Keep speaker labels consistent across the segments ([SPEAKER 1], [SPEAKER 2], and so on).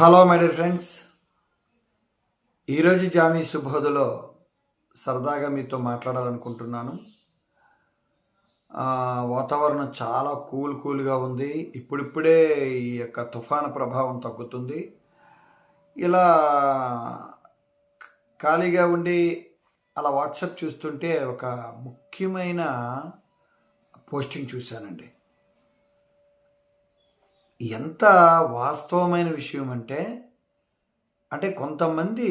[SPEAKER 1] Hello my dear friends ఈరోజు జామీ సుబోధలో సరదాగా మీతో మాట్లాడాలనుకుంటున్నాను. వాతావరణం చాలా కూల్ కూల్గా ఉంది. ఇప్పుడిప్పుడే ఈ యొక్క తుఫాను ప్రభావం తగ్గుతుంది. ఇలా ఖాళీగా ఉండి అలా వాట్సాప్ చూస్తుంటే ఒక ముఖ్యమైన పోస్టింగ్ చూశానండి. ఎంత వాస్తవమైన విషయం అంటే అంటే కొంతమంది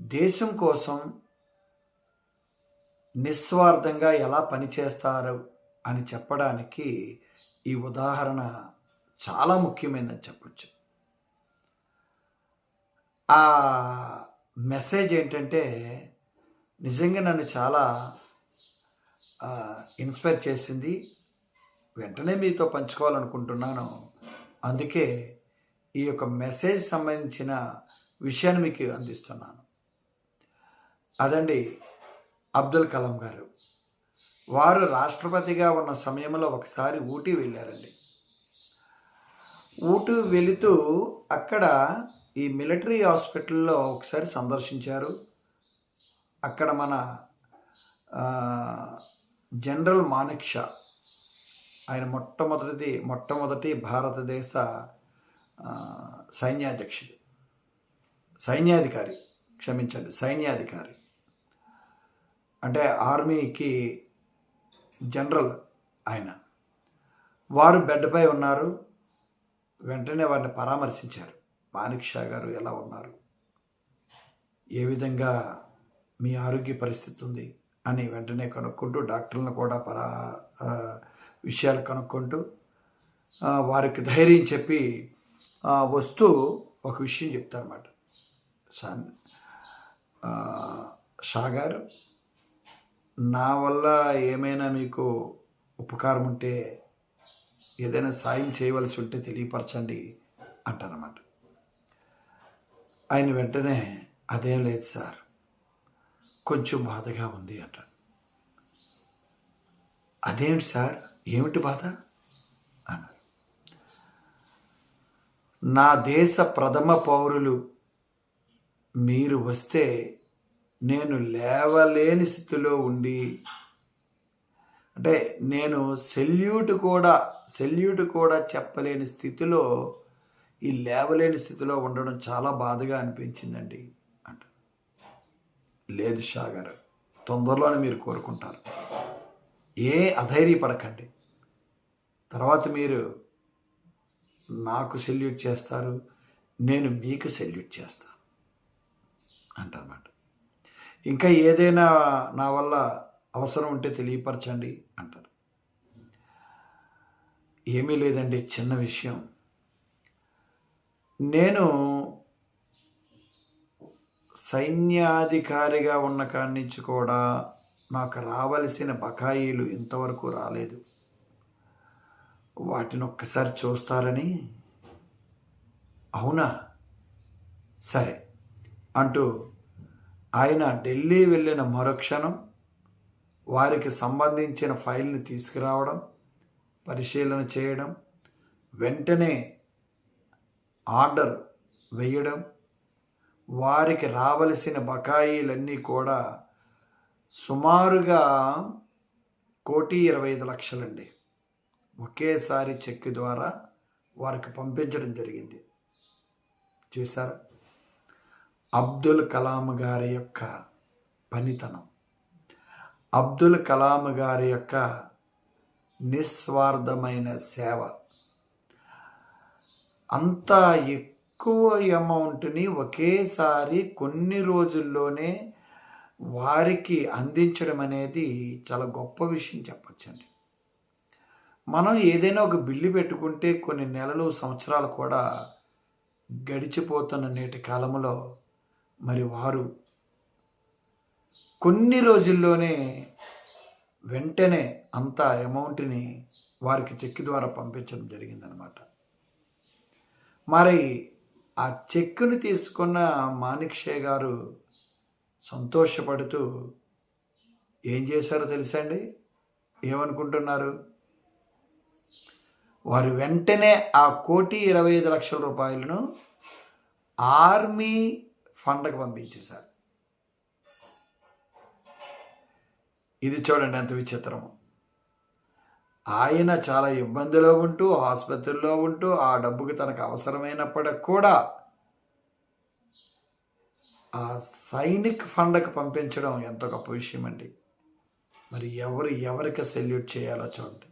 [SPEAKER 1] దేశం కోసం నిస్వార్థంగా ఎలా పనిచేస్తారు అని చెప్పడానికి ఈ ఉదాహరణ చాలా ముఖ్యమైనది చెప్పచ్చు. ఆ మెసేజ్ ఏంటంటే నిజంగా నన్ను చాలా ఇన్స్పైర్ చేసింది. వెంటనే మీతో పంచుకోవాలనుకుంటున్నాను. అందుకే ఈ యొక్క మెసేజ్ సంబంధించిన విషయాన్ని మీకు అందిస్తున్నాను. అదండి అబ్దుల్ కలాం గారు. వారు రాష్ట్రపతిగా ఉన్న సమయంలో ఒకసారి ఊటీ వెళ్ళారండి. ఊటీ వెళుతూ అక్కడ ఈ మిలిటరీ హాస్పిటల్లో ఒకసారి సందర్శించారు. అక్కడ మన జనరల్ మానిక్ షా. ఆయన మొట్టమొదటిది మొట్టమొదటి భారతదేశ సైన్యాధ్యక్షుడు. సైన్యాధికారి క్షమించండి సైన్యాధికారి. అంటే ఆర్మీకి జనరల్ ఆయన. వారు బెడ్పై ఉన్నారు. వెంటనే వారిని పరామర్శించారు. మానిక్ షా గారు ఎలా ఉన్నారు? ఏ విధంగా మీ ఆరోగ్య పరిస్థితి ఉంది? అని వెంటనే కనుక్కుంటూ డాక్టర్లను కూడా పరా విషయాలు కనుక్కుంటూ వారికి ధైర్యం చెప్పి వస్తూ ఒక విషయం చెప్తారన్నమాట. సాగారు నా వల్ల ఏమైనా మీకు ఉపకారం ఉంటే ఏదైనా సాయం చేయవలసి ఉంటే తెలియపరచండి అంటారన్నమాట. ఆయన వెంటనే అదేం లేదు సార్ కొంచెం బాధగా ఉంది అంట అదేంటి సార్? ఏమిటి బాధ? అన్నారు నా దేశ ప్రథమ పౌరులు మీరు వస్తే నేను లేవలేని స్థితిలో ఉండి అంటే నేను సెల్యూట్ కూడా సెల్యూట్ కూడా చెప్పలేని స్థితిలో ఈ లేవలేని స్థితిలో ఉండడం చాలా బాధగా అనిపించిందండి అంట. లేదు షా గారు తొందరలోనే మీరు కోరుకుంటారు. ఏ అధైర్యపడకండి. తర్వాత మీరు నాకు సెల్యూట్ చేస్తారు నేను మీకు సెల్యూట్ చేస్తాను అంటన్నమాట ఇంకా ఏదైనా నా వల్ల అవసరం ఉంటే తెలియపరచండి అంటారు. ఏమీ లేదండి చిన్న విషయం. నేను సైన్యాధికారిగా ఉన్న కాడి నుంచి కూడా నాకు రావలసిన బకాయిలు ఇంతవరకు రాలేదు. వాటిని ఒక్కసారి చూస్తారని. అవునా? సరే. అంటూ ఆయన ఢిల్లీ వెళ్ళిన మరుక్షణం వారికి సంబంధించిన ఫైల్ని తీసుకురావడం పరిశీలన చేయడం వెంటనే ఆర్డర్ వేయడం వారికి రావలసిన బకాయిలన్నీ కూడా సుమారుగా కోటి ఇరవై ఐదు లక్షలండి. ఒకేసారి చెక్ ద్వారా వారికి పంపించడం జరిగింది. చూసారా అబ్దుల్ కలాం గారి యొక్క పనితనం. అబ్దుల్ కలాం గారి యొక్క నిస్వార్థమైన సేవ. అంత ఎక్కువ అమౌంట్ని ఒకేసారి కొన్ని రోజుల్లోనే వారికి అందించడం అనేది చాలా గొప్ప విషయం చెప్పచ్చండి. మనం ఏదైనా ఒక బిల్లు పెట్టుకుంటే కొన్ని నెలలు సంవత్సరాలు కూడా గడిచిపోతున్న నేటి కాలంలో మరి వారు కొన్ని రోజుల్లోనే వెంటనే అంత అమౌంట్ని వారికి చెక్ ద్వారా పంపించడం జరిగిందనమాట. మరి ఆ చెక్కుని తీసుకున్న మాణిక్ గారు సంతోషపడుతూ ఏం చేశారో తెలుసా అండి? ఏమనుకుంటున్నారు? వారు వెంటనే ఆ కోటి ఇరవై ఐదు లక్షల రూపాయలను ఆర్మీ ఫండ్కి పంపించేశారు. ఇది చూడండి ఎంత విచిత్రము ఆయన చాలా ఇబ్బందిలో ఉంటూ ఆసుపత్రిలో ఉంటూ ఆ డబ్బుకి తనకు అవసరమైనప్పటికి కూడా ఆ సైనిక్ ఫండ్కి పంపించడం ఎంత గొప్ప విషయం అండి మరి ఎవరు ఎవరికి సెల్యూట్ చేయాలో చూడండి.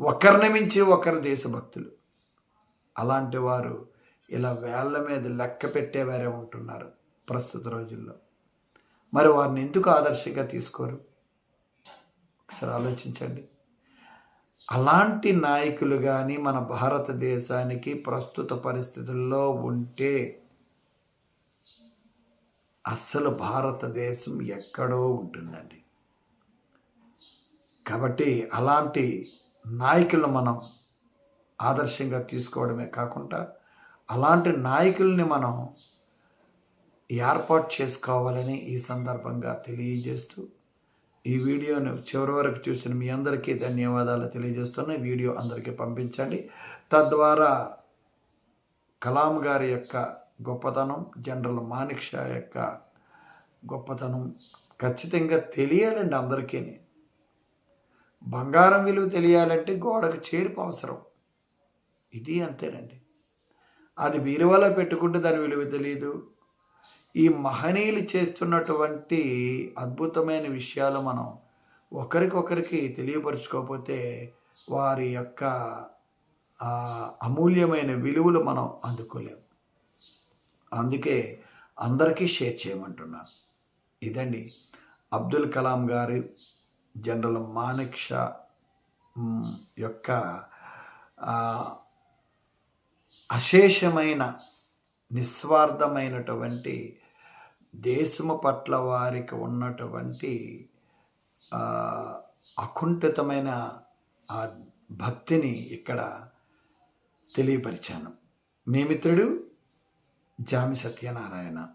[SPEAKER 1] ఒకరిని మించి ఒకరు దేశభక్తులు. అలాంటి వారు ఇలా వేళ్ళ మీద లెక్క పెట్టేవారే ఉంటున్నారు ప్రస్తుత రోజుల్లో. మరి వారిని ఎందుకు ఆదర్శంగా తీసుకోరు? ఒకసారి ఆలోచించండి. అలాంటి నాయకులు కానీ మన భారతదేశానికి ప్రస్తుత పరిస్థితుల్లో ఉంటే అస్సలు భారతదేశం ఎక్కడో ఉంటుందండి. కాబట్టి అలాంటి నాయకులను మనం ఆదర్శంగా తీసుకోవడమే కాకుండా అలాంటి నాయకుల్ని మనం ఏర్పాటు చేసుకోవాలని ఈ సందర్భంగా తెలియజేస్తూ ఈ వీడియోను చివరి వరకు చూసిన మీ అందరికీ ధన్యవాదాలు తెలియజేస్తున్న. వీడియో అందరికీ పంపించండి. తద్వారా కలాం గారి యొక్క గొప్పతనం జనరల్ మానిక్ షా యొక్క గొప్పతనం ఖచ్చితంగా తెలియాలండి అందరికీ బంగారం విలువ తెలియాలంటే గోడకు చేరుపు అవసరం. ఇది అంతేనండి. అది బీరువాలో పెట్టుకుంటే దాని విలువ తెలియదు ఈ మహనీయులు చేస్తున్నటువంటి అద్భుతమైన విషయాలు మనం ఒకరికొకరికి తెలియపరుచుకోకపోతే వారి యొక్క అమూల్యమైన విలువలు మనం అందుకోలేము అందుకే అందరికీ షేర్ చేయమంటున్నాను. ఇదండి అబ్దుల్ కలాం గారి జనరల్ మానిక్ షా యొక్క అశేషమైన నిస్వార్థమైనటువంటి దేశము పట్ల వారికి ఉన్నటువంటి అకుంఠితమైన ఆ భక్తిని ఇక్కడ తెలియపరిచాను. మీ మిత్రుడు జామి సత్యనారాయణ.